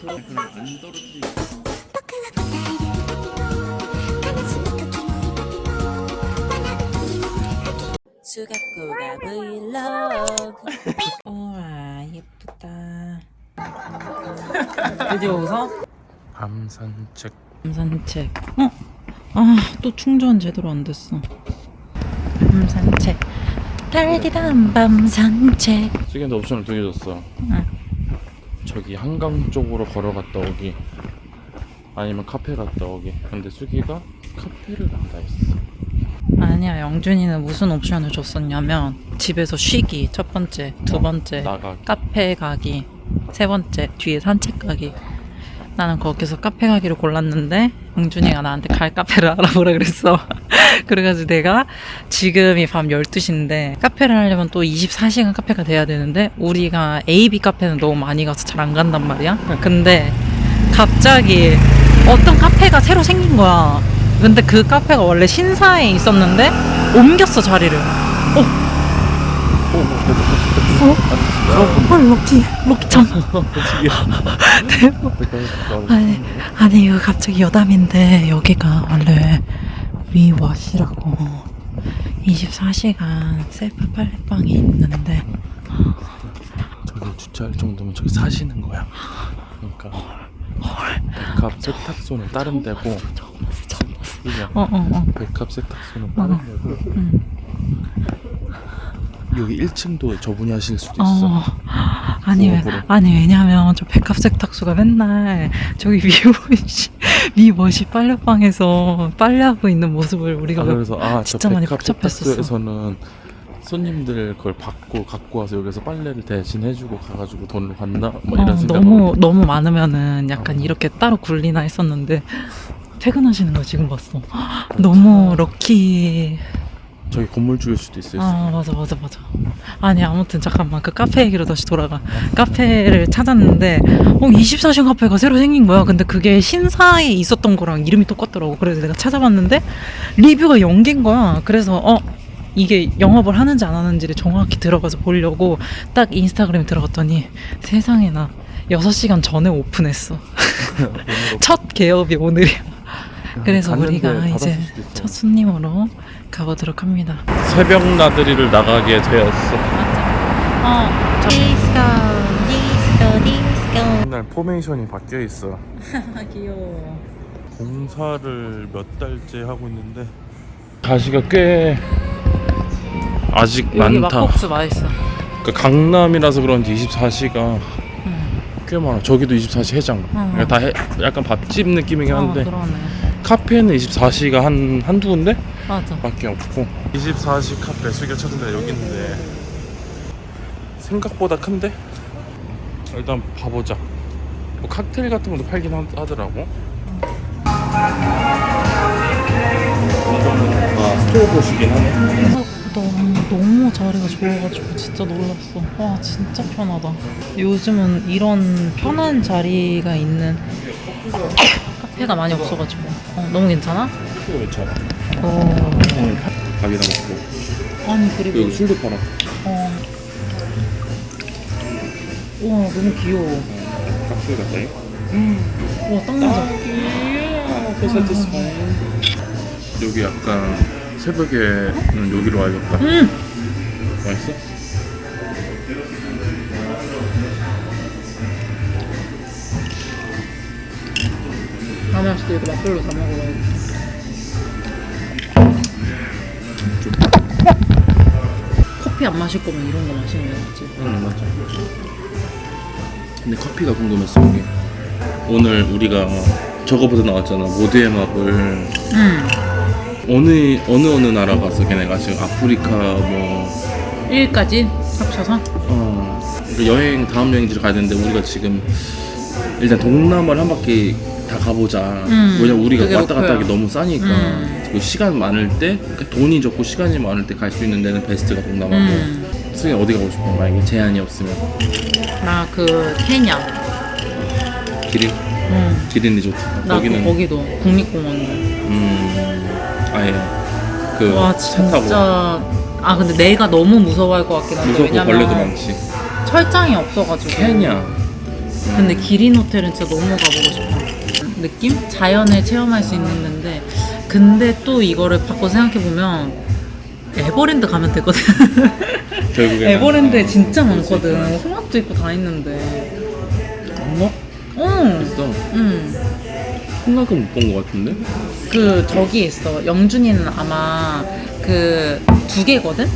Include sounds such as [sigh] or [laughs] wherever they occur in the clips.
안 떨어지지. 수갑고가 브이로그. 우와 예쁘다. 드디어 웃어? 밤 산책. 산책. 어? 아, 또 충전 제대로 안 됐어. 밤 산책. 달디단 밤 산책. 시계한테 옵션을 두개 줬어. 응. 저기 한강 쪽으로 걸어갔다 오기. 아니면 카페 갔다 오기. 근데 수기가 카페를 간다 했어. 아니야, 영준이는 무슨 옵션을 줬었냐면 집에서 쉬기 첫 번째, 두 번째, 나가. 카페 가기 세 번째, 뒤에 산책 가기. 나는 거기서 카페 가기를 골랐는데 영준이가 나한테 갈 카페를 [laughs] 알아보라 그랬어. [laughs] 그래가지고 내가 지금이 밤 12시인데 카페를 하려면 또 24시간 카페가 돼야 되는데 우리가 AB 카페는 너무 많이 가서 잘 안 간단 말이야. 근데 갑자기 어떤 카페가 새로 생긴 거야. 근데 그 카페가 원래 신사에 있었는데 옮겼어 자리를. 어, 어, 헐 럭키, 럭키 참. 대박. [laughs] 아니, 아니 이거 갑자기 여담인데 여기가 원래 위워시라고. 24시간 셀프 빨래방이 있는데. 저기 주차할 정도면 저기 사시는 거야. 그러니까 백합 세탁소는 다른 데고. 그냥 어어 어. 백합 세탁소는 다른 데고. 음. 여기 1층도 저분이 하실 수도 있어. 어. 아니 왜. 아니 왜냐면 저 백합 세탁소가 맨날 저기 위워시 위워시 빨래방에서 빨래하고 있는 모습을 우리가 아, 몇- 그래서 아저 진짜 많이 백합 복잡했었어. 세탁소에서는 손님들 그걸 받고 갖고 와서 여기서 빨래를 대신 해주고 가가지고 돈을 받나 뭐 이런 어, 생각. 너무 너무 많으면은 약간 어. 이렇게 따로 굴리나 했었는데 퇴근하시는 거 지금 봤어. [gasps] 너무 럭키. 저기 건물주일 수도 있어요. 아 맞아 맞아 맞아. 아니 아무튼 잠깐만 그 카페 얘기로 다시 돌아가. 카페를 찾았는데 어 24시간 카페가 새로 생긴 거야. 근데 그게 신사에 있었던 거랑 이름이 똑같더라고. 그래서 내가 찾아봤는데 리뷰가 연계인 거야. 그래서 어 이게 영업을 하는지 안 하는지를 정확히 들어가서 보려고 딱 인스타그램 들어갔더니 세상에나 6시간 전에 오픈했어. [laughs] 첫 개업이 오늘이야. 그래서 갔는데 우리가 이제. 첫 손님으로 가보도록 합니다. 새벽 나들이를 나가게 되었어. 어, 저... 디스코, 디스코, 디스코. 맨날 포메이션이 바뀌어 있어. [laughs] 귀여워. 공사를 몇 달째 하고 있는데 가시가 꽤 아직 여기 많다. 막국수 맛있어. 그 강남이라서 그런지 24시가 응. 꽤 많아. 저기도 24시 해장. 어. 그러니까 다 해, 약간 밥집 느낌이긴 한데 어, 그러네. 카페는 24시가 한 한두 군데? 맞아. 밖에 없고. 24시 카페 수교 찾은 데가 여기 있는데. 생각보다 큰데? 일단 봐보자. 뭐 칵테일 같은 것도 팔긴 하, 하더라고. 이거는 다 스토어봇이긴 하네. 생각보다 너무 자리가 좋아가지고 진짜 놀랐어. 와, 진짜 편하다. 요즘은 이런 편한 자리가 있는 카페가 많이 없어가지고. 어, 너무 괜찮아? 이거 괜찮아 어. 오늘 밥이나 먹고 아니, 그리고. 여기 술도 팔아 어. 우와, 너무 귀여워. 칵테일 같다 이거 우와, 딱 맞아. 여기 약간 새벽에는 여기로 와야겠다 음! 맛있어? 때 이거 맛별로 다 먹어봐야겠다. 커피 안 마실 거면 이런 거 마시는 게 낫지. 응 맞아 근데 커피가 궁금했어 이게 오늘 우리가 저거보다 나왔잖아 모두의 마블 응. 어느 어느 어느 나라 갔어 걔네가 지금 아프리카 뭐 1까지 합쳐서? 어, 그 여행 다음 여행지를 가야 되는데 우리가 지금 일단 동남아를 한 바퀴 다 가보자. 음, 왜냐면 우리가 그게 왔다 갔다 목표야. 하기 너무 싸니까 음. 그 시간 많을 때 그러니까 돈이 적고 시간이 많을 때 갈 수 있는 데는 베스트가 동남아고. 음. 승희 어디 가고 싶어? 만약에 제한이 없으면 나 그 케냐. 기린 응. 기린 리조트. 나 거기는 그 거기도 국립공원도. 음 아예 그 와 차 타고 진짜. 아 근데 내가 너무 무서워할 것 같긴 한데 무섭고 왜냐면 벌레도 많지. 철장이 없어가지고. 케냐. 음. 근데 기린 호텔은 진짜 너무 가보고 싶어. 느낌? 자연을 체험할 수 있는 데인데 근데 또 이거를 바꿔 생각해 보면 에버랜드 가면 되거든. [laughs] 결국에 에버랜드에 진짜 많거든. 홍합도 있고 다 있는데. 엄마? 어. 있어. 응. 생각은 못 본 것 같은데? 그 저기 있어. 영준이는 아마 그 두 개거든.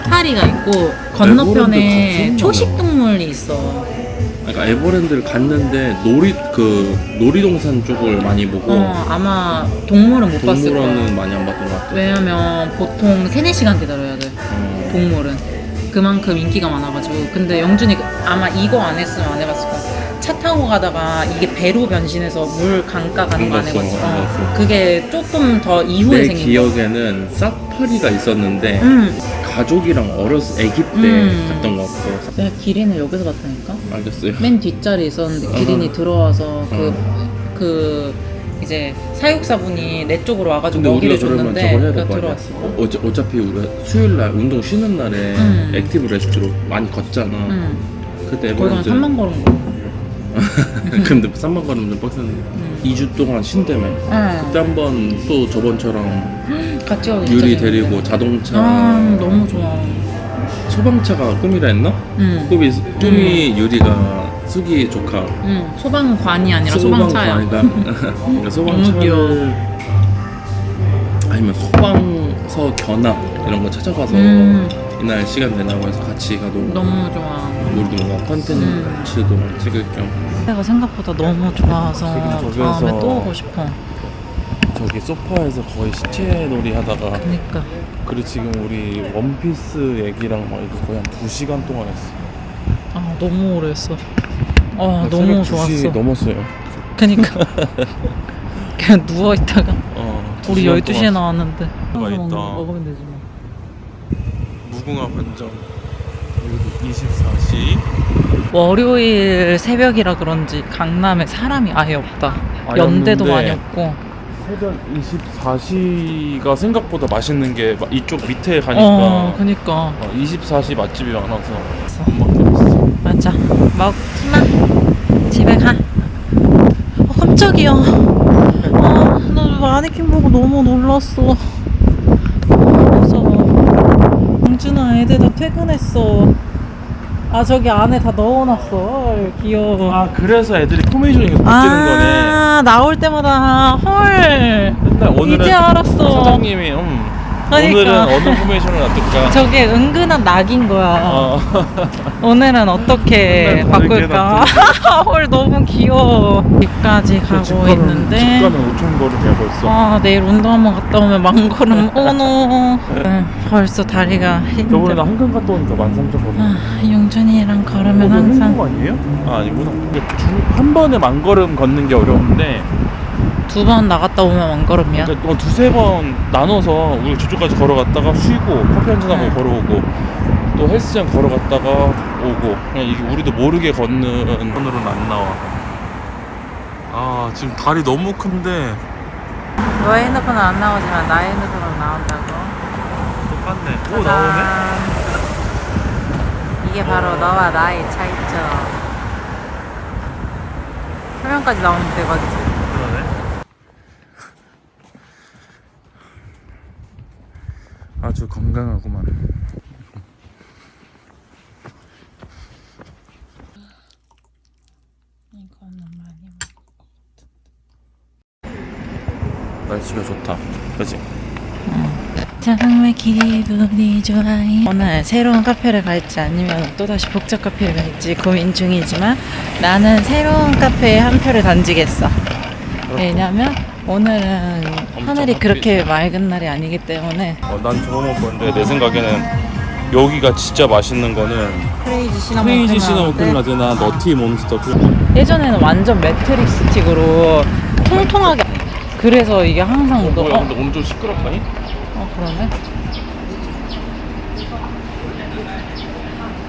사파리가 있고 에버랜드 건너편에 초식 봐. 동물이 있어. 그러니까 에버랜드를 갔는데 놀이 그 놀이동산 쪽을 많이 보고 어 아마 동물은 못 봤을 거야. 동물원은 많이 안 봤던 것 같아. 왜냐면 보통 3, 4시간 기다려야 돼. 어. 동물은. 그만큼 인기가 많아가지고. 근데 영준이 그- 아마 이거 안 했으면 안 해봤을 거야. 차 타고 가다가 이게 배로 변신해서 물 강가 가는 거 안. 안 어. 그게 조금 더 이후에 내 생긴 거. 기억에는 사파리가 있었는데 응. 가족이랑 어렸을 아기 때 음. 갔던 것 같고 내가 기린을 여기서 봤다니까? 알겠어요. 맨 뒷자리에 있었는데 기린이 들어와서 그, 그 이제 사육사분이 내 쪽으로 와가지고 근데 우리가 먹이를 그러면 줬는데 저걸 해야 될 그거 거 아니야? 들어왔어. 어, 어차- 어차피 우리가 수요일 날 운동 쉬는 날에 음. 액티브 레스트로 많이 걷잖아. 응. 그때 거기 한 에버랜드 3만 걸은 거. [laughs] 근데 3만 걸으면 좀 빡센데 응. 2주 동안 쉰다며. 응. 그때 한 번 또 저번처럼 [laughs] 같이 가기 유리 데리고. 자동차 아 너무 좋아. 소방차가 꿈이라 했나? 응. 꿈이 꿈이 유리가 수기 조카. 응. 소방관이 아니라 소방차야. 소방관이다. [laughs] 그러니까 [laughs] 소방차를. 아니면 소방서 견학 이런 거 찾아가서 음. 이날 시간 되나고 해서 같이 가도 너무 좋아. 우리도 뭔가 컨텐츠도 찍을 겸 내가 생각보다 너무 좋아서 지금 다음에 저기에서- 또 오고 싶어. 저기 소파에서 거의 시체 놀이 하다가 그니까. 그리고 지금 우리 원피스 얘기랑 막 이거 거의 한 2시간 동안 했어 아 너무 오래 했어. 아 너무 2시 좋았어. 넘었어요 그니까. [laughs] 그냥 누워 있다가 어, 우리 2시간 12시에 동안 나왔는데. 뭐가 있다. 먹으면 되지 뭐. 무궁화 반점 여기도 24시 월요일 새벽이라 그런지 강남에 사람이 아예 없다. 아예 연대도 많이 없고. 새벽 24시가 생각보다 맛있는 게막 이쪽 밑에 가니까 어, 그니까. 어, 24시 맛집이 많아서 안 먹게 됐어. 맞아. 먹지 마. 집에 가. 어, 깜짝이야. 아, 나 마네킹 보고 너무 놀랐어. 무서워. 영준아, 애들 다 퇴근했어. 아, 저기 안에 다 넣어놨어. 헐, 귀여워. 아 그래서 애들이 포메이션이 계속 바뀌는 거네. 아, 나올 때마다 헐. 맨날 오늘은 이제 알았어. 사장님이 음, 그러니까. 오늘은 어느 포메이션을 놔둘까? 저게 은근한 낙인 거야. 어. [laughs] 오늘은 어떻게 오늘 다르게 바꿀까? 헐 [laughs] 너무 귀여워. 집까지 가고 집 있는데 가면 5천 걸음이야 벌써. 아 내일 운동 한번 갔다 오면 만 걸음 오노. 음, 벌써 다리가 저번에 힘들어. 나 한강 갔다 오니까 13,000 걸음. 아, 용준이랑 걸으면 항상 아니에요? 아 아니구나. 한 번에 만 걸음 걷는 게 어려운데 두 번 나갔다 오면 만 걸음이야. 그러니까 어, 두세 번 나눠서 우리 저쪽까지 걸어갔다가 쉬고 커피 한잔 하고 네. 걸어오고 또 헬스장 걸어갔다가 오고 그냥 이게 우리도 모르게 걷는 번호로는 안 나와 아 지금 다리 너무 큰데 너의 핸드폰은 안 나오지만 나의 핸드폰은 나온다고. 똑같네 짜잔. 이게 바로 너와 나의 차이점. 화면까지 나오면 대박이지. 그러네 아주 건강하구만 이거는 많이 날씨가 좋다 그치? 정말 기분이 좋아요. 오늘 새로운 카페를 갈지 아니면 또다시 복잡 카페를 갈지 고민 중이지만 나는 새로운 카페에 한 표를 던지겠어. 왜냐면 오늘은 하늘이. 그렇게 맑은 날이 아니기 때문에 어, 난 저거 먹을 건데 내 생각에는 여기가 진짜 맛있는 거는 크레이지 시나몬 크레이지 시나몬 너티 몬스터 클 예전에는 완전 매트릭 스 틱으로 통통하게 그래서 이게 항상 너 뭐야 어, 근데 좀 시끄럽다니? 어 그러네.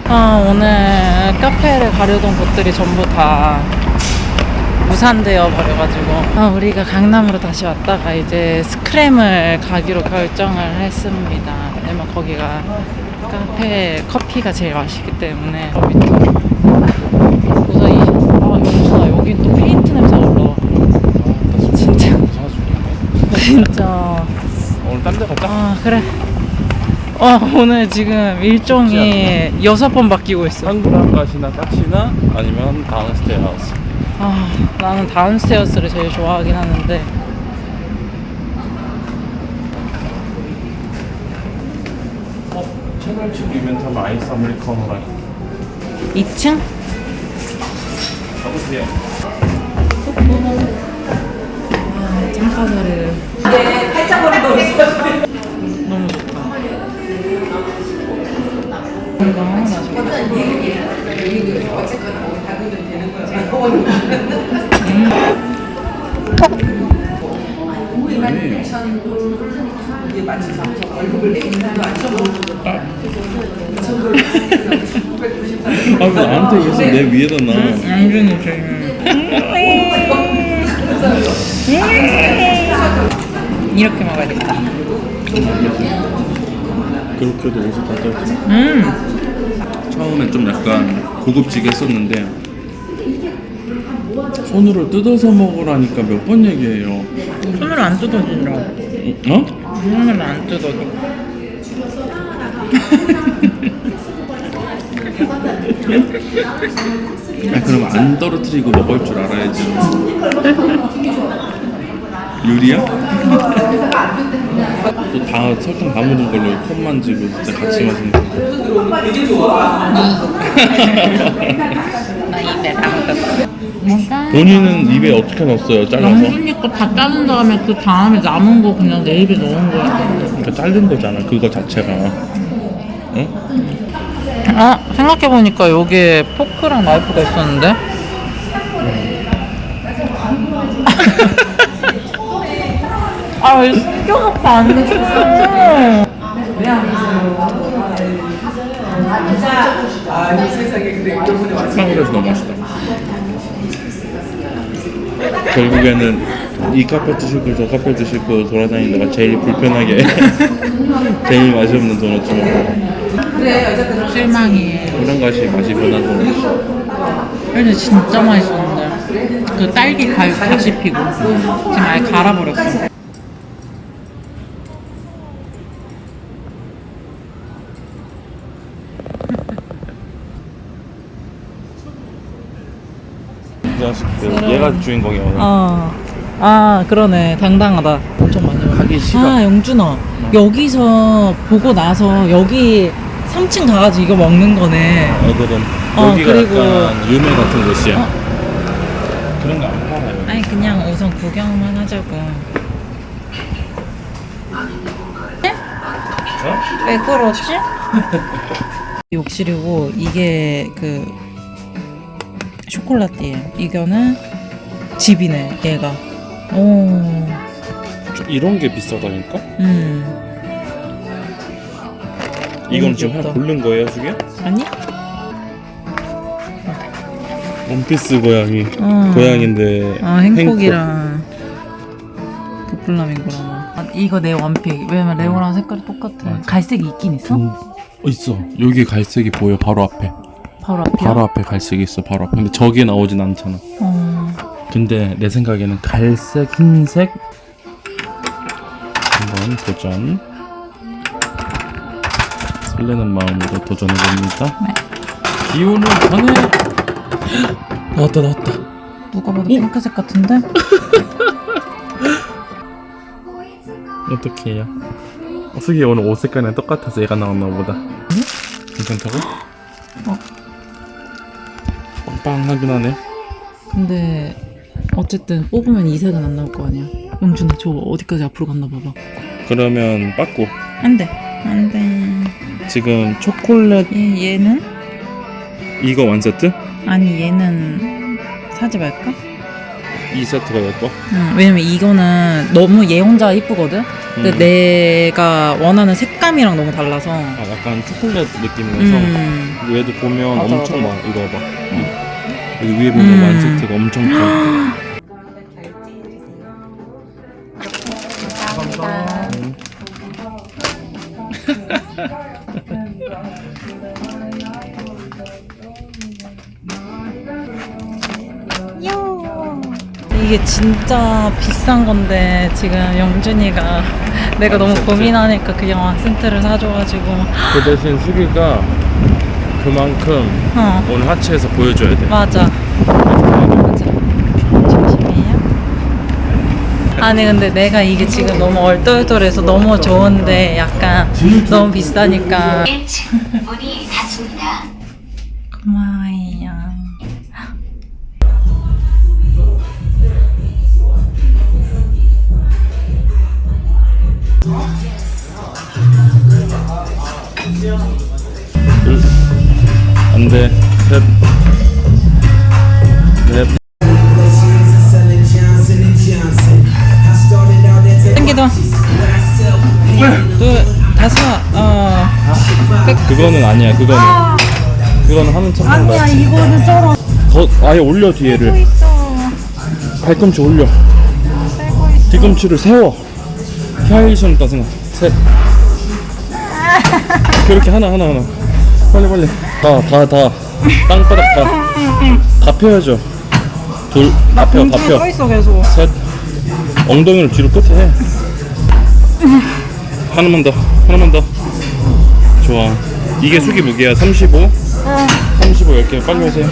아 오늘 카페를 가려던 곳들이 전부 다 무산되어 버려가지고 어, 우리가 강남으로 다시 왔다가 이제 스크램을 가기로 결정을 했습니다. 왜냐면 뭐 거기가 카페 커피가 제일 맛있기 때문에 그래서 이 아, 여기다 여기 또 페인트 냄새 올라. 진짜 진짜 오늘 딴 데 갈까? 아 그래. 어, 오늘 지금 일종이 6번 바뀌고 있어. 한구랑 가시나 까치나 아니면 다운스테이하우스 아, 나는 다운스테어스를 제일 좋아하긴 하는데. 어, 채널 집 이벤트 하면 아이스 아메리카노랑 2층? 가보세요. 아, 창가자를. 너무 좋다. 아, 왜 나한테 계속 내 위에다 놔? 양준이 제일. 이렇게 먹어야겠다. 그렇게도 옷을 다 떨지. 음, 처음엔 좀 약간 고급지게 했었는데 손으로 뜯어서 먹으라니까 몇 번 얘기해요. 손으로 안 뜯어진다. 어? 손으로 안 뜯어져. 아 그럼 안 떨어뜨리고 먹을 줄 알아야지. [laughs] 유리야? 또다 설탕 다 묻은 걸로 컵 만지고 진짜 같이 마시는 거. 나 입에 다 묻었어. 뭔가? 본인은 입에 어떻게 넣었어요? 잘라서? 영준이 거다 자른 다음에 그 다음에 남은 거 그냥 내 입에 넣은 거야. 그러니까 자른 거잖아. 그거 자체가. 응? 아 생각해 보니까 여기에 포크랑 나이프가 있었는데 [laughs] 아왜 숨겨놓고 안 줘? 식빵이라서 너무 맛있다. 결국에는 이 카페도 싫고 저 카페도 싫고 돌아다니다가 제일 불편하게 [laughs] 제일 맛이 없는 도넛 좀 먹고 실망이에요. 그런 것이 맛이 변한 도넛 근데 진짜 맛있었는데. 그 딸기 가육 다시 피고. 지금 아예 갈아버렸어 이 자식들 얘가 주인공이야 오늘 아, 아 그러네 당당하다 엄청 많이 먹어. 가기 싫어. 아 영준아 여기서 보고 나서 여기 3층 가가지고 이거 먹는 거네 애들은 어, 여기가 그리고- 약간 유명 같은 곳이야 어. 그런 거 안 팔아요 아니 그냥 우선 구경만 하자고 어? 왜 그러지? [laughs] 욕실이고 이게 그 쇼콜라띠에 이거는 집이네 얘가 오저 이런 게 비싸다니까? 음. 이건 지금 하나 귀엽다. 고른 거예요 지금? 아니? 원피스 고양이 어. 고양인데 아 행콕이랑 그 플라밍고랑 아, 이거 내 원픽 왜냐면 레오랑 색깔이 똑같아 맞아. 갈색이 있긴 있어? 음, 어, 있어 여기 갈색이 보여 바로 앞에 바로 앞이야? 바로 앞에 갈색이 있어 바로 앞에 근데 저기에 나오진 않잖아 어... 근데 내 생각에는 갈색 흰색 한번 도전 설레는 마음으로 도전해 봅니다 네. 기운을 전해 [gasps] 나왔다 나왔다 누가 봐도 오! 핑크색 같은데? [laughs] 어떻게 해요? 어, 수기 오늘 옷 색깔이랑 똑같아서 얘가 나왔나 보다 괜찮다고? 어. 빵빵하긴 하네 근데 어쨌든 뽑으면 이 색은 안 나올 거 아니야 영준아 저 어디까지 앞으로 갔나 봐봐 그러면 빠꾸 안 돼 안 돼 지금 초콜릿 얘, 얘는? 이거 완세트? 아니 얘는 사지 말까? 이 세트가 예뻐? 응, 왜냐면 이거는 너무 얘 혼자 이쁘거든? 근데 음. 내가 원하는 색감이랑 너무 달라서 아 약간 초콜릿 느낌이라서 음. 얘도 보면 맞아, 엄청 맞아. 많아 이거 봐 여기 위에 보면 음. 완세트가 엄청 커 음. 이게 진짜 비싼 건데 지금 영준이가 내가 너무. 고민하니까 그냥 왕센트를 사줘가지고 그 대신 수기가 그만큼 어. 오늘 하체에서 보여줘야 돼. 맞아. 맞아. 조심해요. 아니 근데 내가 이게 지금 너무 얼떨떨해서 너무 좋은데 약간 너무 비싸니까. 1층 안 돼, 셋, 넷. 땡기도 둘 다섯 어 그거는 아니야, 그거는. 그거는 하는 척 한다. 아니야 이거는 쩔어 더, 아예 올려, 뒤에를. 있어 발꿈치 올려. 빼고 있어 뒤꿈치를 세워. 히하이션 있다 생각. 셋. 그렇게 하나, 하나, 하나. 빨리, 빨리. 다, 다, 다. 땅바닥 다. 다 펴야죠. 둘, 다 펴, 다 펴. 서 있어 계속. 셋. 엉덩이를 뒤로 끝에. 해 하나만 더 하나만 더. 좋아. 이게 수기 무게야. 35 35 이렇게 빨리 하세요.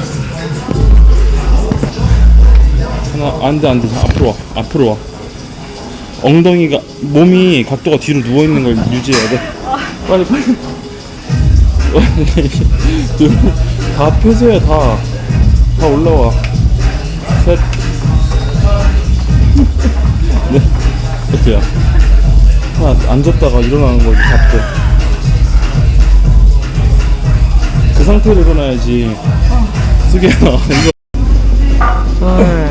하나 안돼 안돼. 앞으로 와 앞으로 와. 엉덩이가 몸이 각도가 뒤로 누워 있는 걸 유지해야 돼. 빨리 빨리 둘다 펴세요 다다 올라와 셋 네, 어때요? 하나 앉았다가 일어나는 거지, 잡고. 그 상태로 일어나야지. 수기야, 이거. [laughs]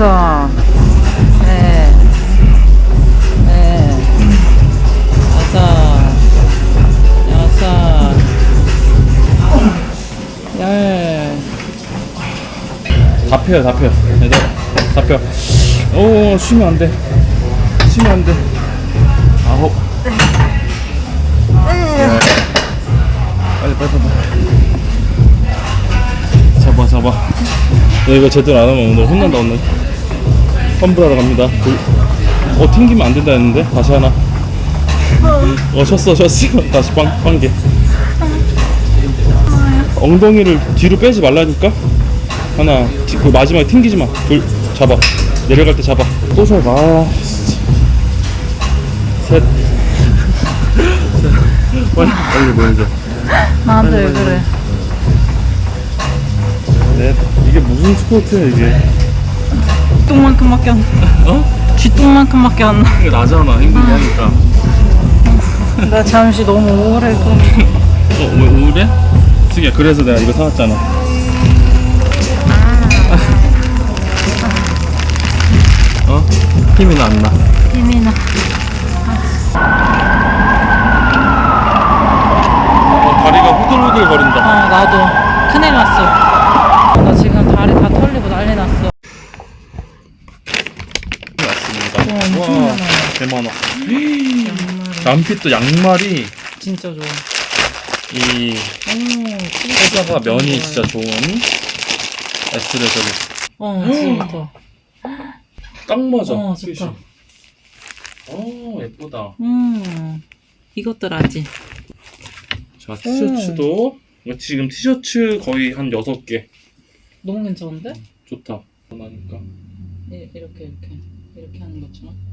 여섯, 열. 다 펴요, 다 펴. 얘들, 다 펴. 오, 쉬면 안 돼. 쉬면 안 돼. 아홉. 열. 빨리, 빨리, 빨리. 잡아, 잡아. 너 이거 제대로 안 하면 오늘 혼난다, 오늘. 환불하러 갑니다. 둘. 어, 튕기면 안 된다 했는데? 다시 하나. 어, 쳤어, 쳤어. [laughs] 다시 빵, 빵개. 엉덩이를 뒤로 빼지 말라니까? 하나, 티- 그 마지막에 튕기지 마. 둘, 잡아. 내려갈 때 잡아. 또. 아, 진짜. 셋. [laughs] 빨리, 빨리 보여줘. 나한테 왜 그래? 넷. 이게 무슨 스쿼트야, 이게? 똥만큼밖에 안 나. 어? 쥐똥만큼밖에 안 나. 이게 나잖아, 힘들게 하니까. 나 잠시 너무 우울해서. 어, 왜 우울해? 승희야, 그래서 내가 이거 사왔잖아. 어? 힘이 나, 안 나? 힘이 나. 어, 다리가 후들후들 거린다. 어, 나도. 큰일 났어. 나 지금 다리 다 털리고 난리 났어. 맞습니다. 와, 엄청 와, 많아요. 개많아. 양말은 남핏도 양말이 진짜 좋아. 이 오, 회사가 면이 진짜 좋은 에스레저를 어, 진짜. 딱 맞아. 어. 좋다. 오 예쁘다. 음, 이것들 아지. 자 티셔츠도 이거 지금 티셔츠 거의 한 6개 너무 괜찮은데? 좋다. 이- 이렇게, 이렇게. 이렇게 하는 것처럼.